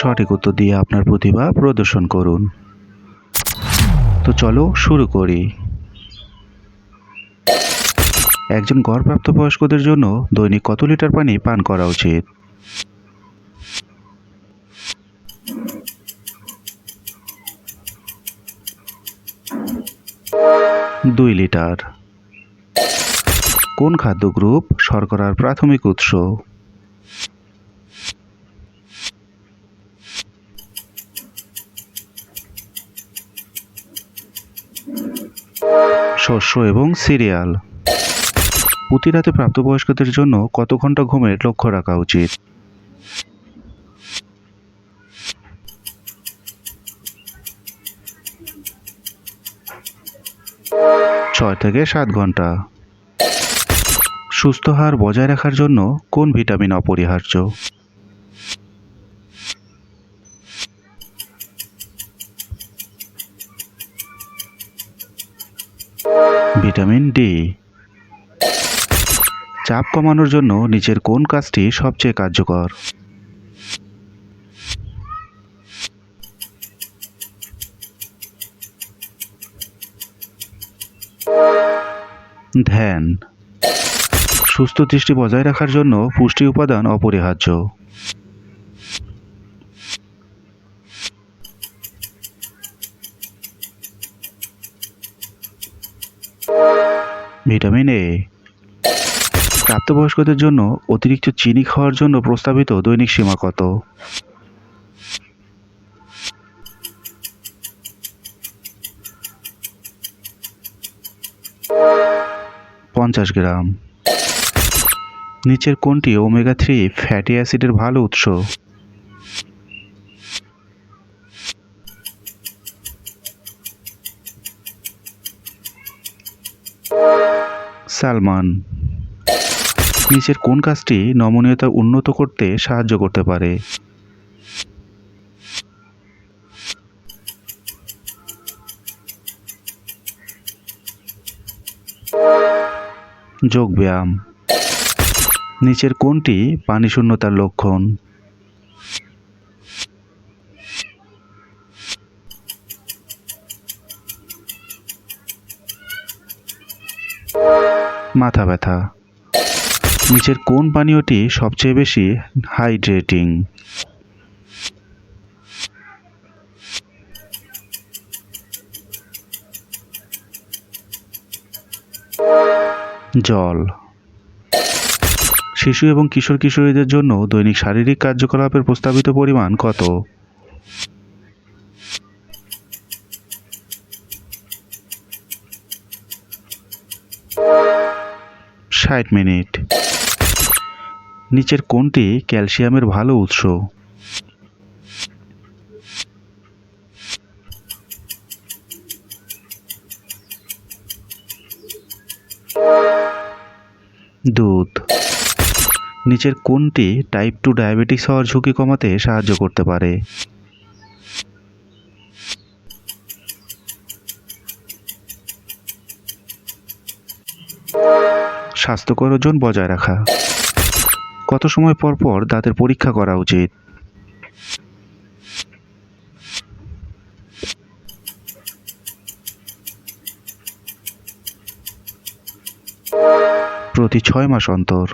সঠিক উত্তর দিয়ে আপনার প্রতিভা প্রদর্শন করুন। তো চলো শুরু করি। একজন গড়প্রাপ্ত বয়স্কদের জন্য দৈনিক কত লিটার পানি পান করা উচিত? দুই লিটার। কোন খাদ্য গ্রুপ শর্করার প্রাথমিক উৎস? শস্য এবং সিরিয়াল। প্রতি রাতে প্রাপ্তবয়স্কদের জন্য কত ঘণ্টা ঘুমের লক্ষ্য রাখা উচিত? ছয় থেকে সাত ঘণ্টা। সুস্থ হার বজায় রাখার জন্য কোন ভিটামিন অপরিহার্য? Vitamin D. চাপ কমানোর জন্য নিচের কোন কাজটি সবচেয়ে কার্যকর? ধ্যান। সুস্থ দৃষ্টি বজায় রাখার জন্য পুষ্টি উপাদান অপরিহার্য। ভিটামিন প্রাপ্তবয়স্কদের জন্য অতিরিক্ত চিনি খাওয়ার জন্য প্রস্তাবিত দৈনিক সীমা কত? পঞ্চাশ গ্রাম। নিচের কোনটি ওমেগা থ্রি ফ্যাটি অ্যাসিডের ভালো উৎস? সালমান। নিচের কোন কাজটি নমনীয়তা উন্নত করতে সাহায্য করতে পারে? যোগব্যায়াম নিচের কোনটি পানি শূন্যতার লক্ষণ? মাথা ব্যথা। নিচের কোন পানীয়টি সবচেয়ে বেশি হাইড্রেটিং? জল। শিশু এবং কিশোর কিশোরীদের জন্য দৈনিক শারীরিক কার্যকলাপের প্রস্তাবিত পরিমাণ কত? ষাট মিনিট। নিচের কোনটি ক্যালসিয়ামের ভালো উৎস। দুধ। নিচের কোনটি টাইপ টু ডায়াবেটিস হওয়ার ঝুঁকি কমাতে সাহায্য করতে পারে। স্বাস্থ্যকর ওজন বজায় রাখা। কত সময় পর পর দাঁতের পরীক্ষা করা উচিত? প্রতি ছয় মাস অন্তর।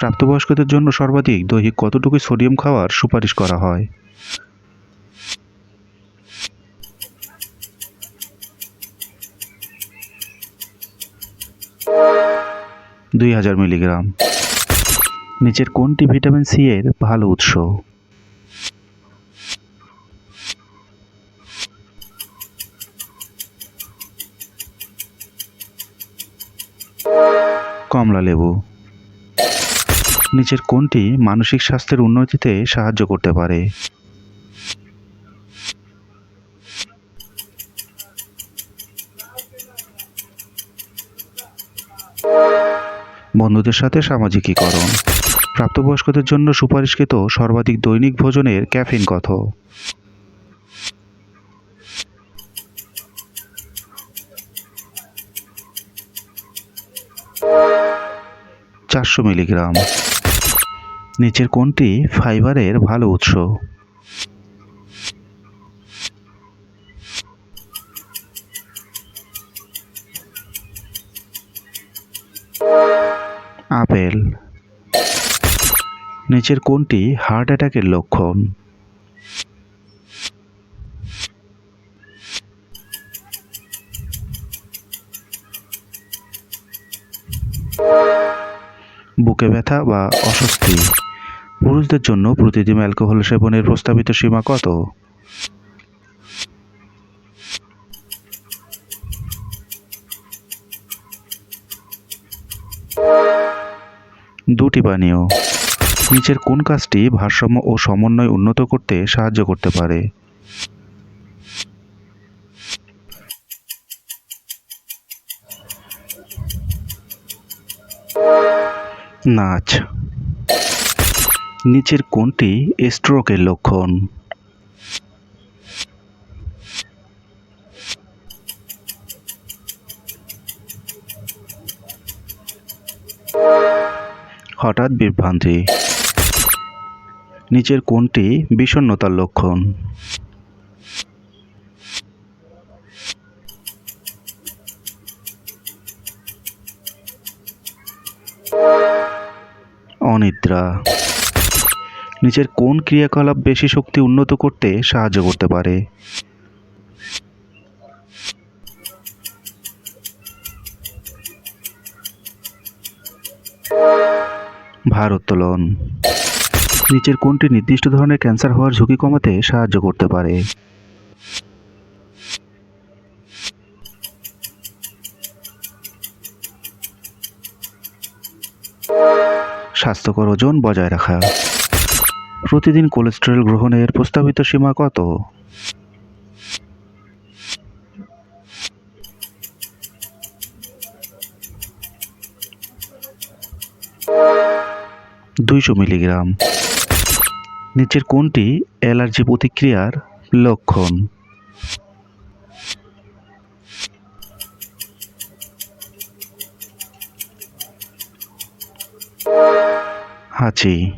প্রাপ্তবয়স্কদের জন্য সর্বাধিক দৈহিক কতটুকু সোডিয়াম খাওয়ার সুপারিশ করা হয়? দুই হাজার মিলিগ্রাম। নিচের কোনটি ভিটামিন সি এর ভালো উৎস? কমলা লেবু। নিচের কোনটি মানসিক স্বাস্থ্যের উন্নতিতে সাহায্য করতে পারে? বন্ধুদের সাথে সামাজিকীকরণ। প্রাপ্তবয়স্কদের জন্য সুপারিশকৃত সর্বাধিক দৈনিক ভোজনের ক্যাফিন কত? চারশো মিলিগ্রাম। নিচের কোনটি ফাইবারের ভালো উৎস? আপেল। নিচের কোনটি হার্ট অ্যাটাকের লক্ষণ। বুকে ব্যথা বা অস্বস্তি। পুরুষদের জন্য প্রতিদিন অ্যালকোহল সেবনের প্রস্তাবিত সীমা কত? দুটি পানীয়। নিচের কোন কাজটি ভারসাম্য ও সমন্বয় উন্নত করতে সাহায্য করতে পারে? নাচ। নিচের কোনটি স্ট্রোকের লক্ষণ? হঠাৎ বিভ্রান্তি। নিচের কোনটি বিষণ্ণতার লক্ষণ। অনিদ্রা। নিচের কোন ক্রিয়াকলাপ বেশি শক্তি উন্নত করতে সাহায্য করতে পারে। ভারোত্তোলন নিচের কোনটি নির্দিষ্ট ধরনের ক্যান্সার হওয়ার ঝুঁকি কমাতে সাহায্য করতে পারে? স্বাস্থ্যকর ওজন বজায় রাখা। প্রতিদিন কোলেস্টেরল গ্রহণের প্রস্তাবিত সীমা কত? দুইশো মিলিগ্রাম। নিচের কোনটি অ্যালার্জি প্রতিক্রিয়ার লক্ষণ। হাঁচি।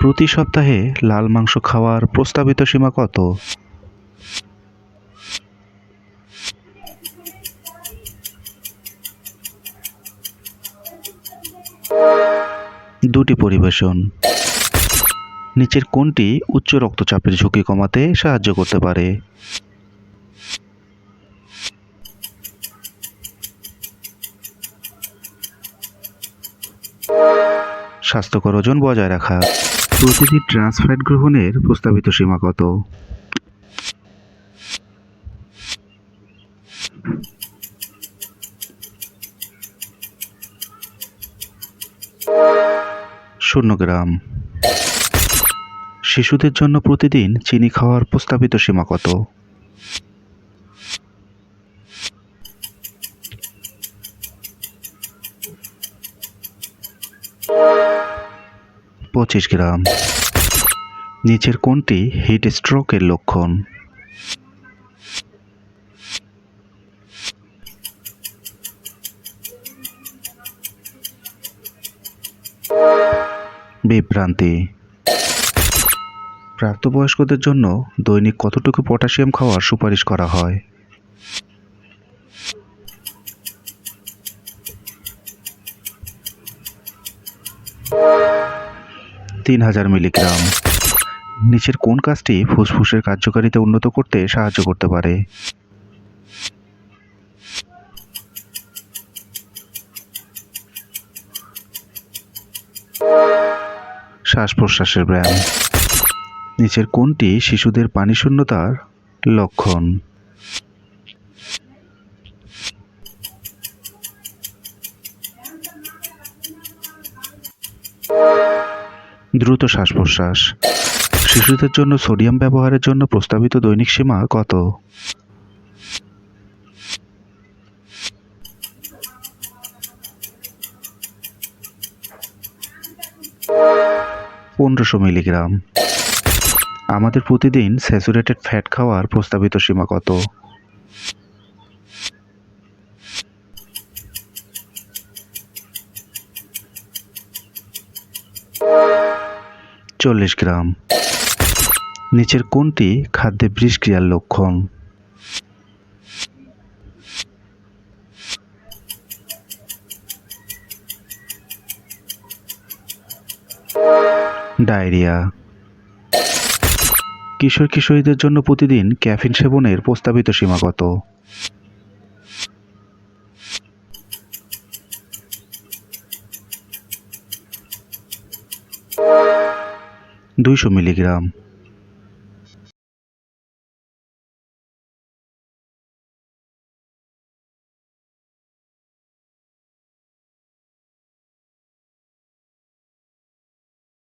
প্রতি সপ্তাহে লাল মাংস খাওয়ার প্রস্তাবিত সীমা কত? দুটি পরিবেশন। নিচের কোনটি উচ্চ রক্তচাপের ঝুঁকি কমাতে সাহায্য করতে পারে। স্বাস্থ্যকর ওজন বজায় রাখা। প্রতিটি ট্রান্সফ্যাট গ্রহণের প্রস্তাবিত সীমা কত? শূন্য গ্রাম। শিশুদের জন্য প্রতিদিন চিনি খাওয়ার প্রস্তাবিত সীমা কত? পঁচিশ গ্রাম। নিচের কোনটি হিট স্ট্রোকের লক্ষণ? বিভ্রান্তি। প্রাপ্তবয়স্কদের জন্য দৈনিক কতটুকু পটাশিয়াম খাওয়ার সুপারিশ করা হয়? তিন হাজার মিলিগ্রাম। নিচের কোন কাজটি ফুসফুসের কার্যকারিতা উন্নত করতে সাহায্য করতে পারে? শ্বাস প্রশ্বাসের ব্যায়াম। নিচের কোনটি শিশুদের পানি শূন্যতার লক্ষণ। দ্রুত শ্বাস প্রশ্বাস শিশুদের জন্য সোডিয়াম ব্যবহারের জন্য প্রস্তাবিত দৈনিক সীমা কত? পনেরোশো মিলিগ্রাম। আমাদের প্রতিদিন স্যাচুরেটেড ফ্যাট খাওয়ার প্রস্তাবিত সীমা কত? চল্লিশ গ্রাম। নিচের কোনটি খাদ্যে বিষক্রিয়ার লক্ষণ? ডায়রিয়া। কিশোর কিশোরীদের জন্য প্রতিদিন ক্যাফিন সেবনের প্রস্তাবিত সীমা কত? দুইশো মিলিগ্রাম।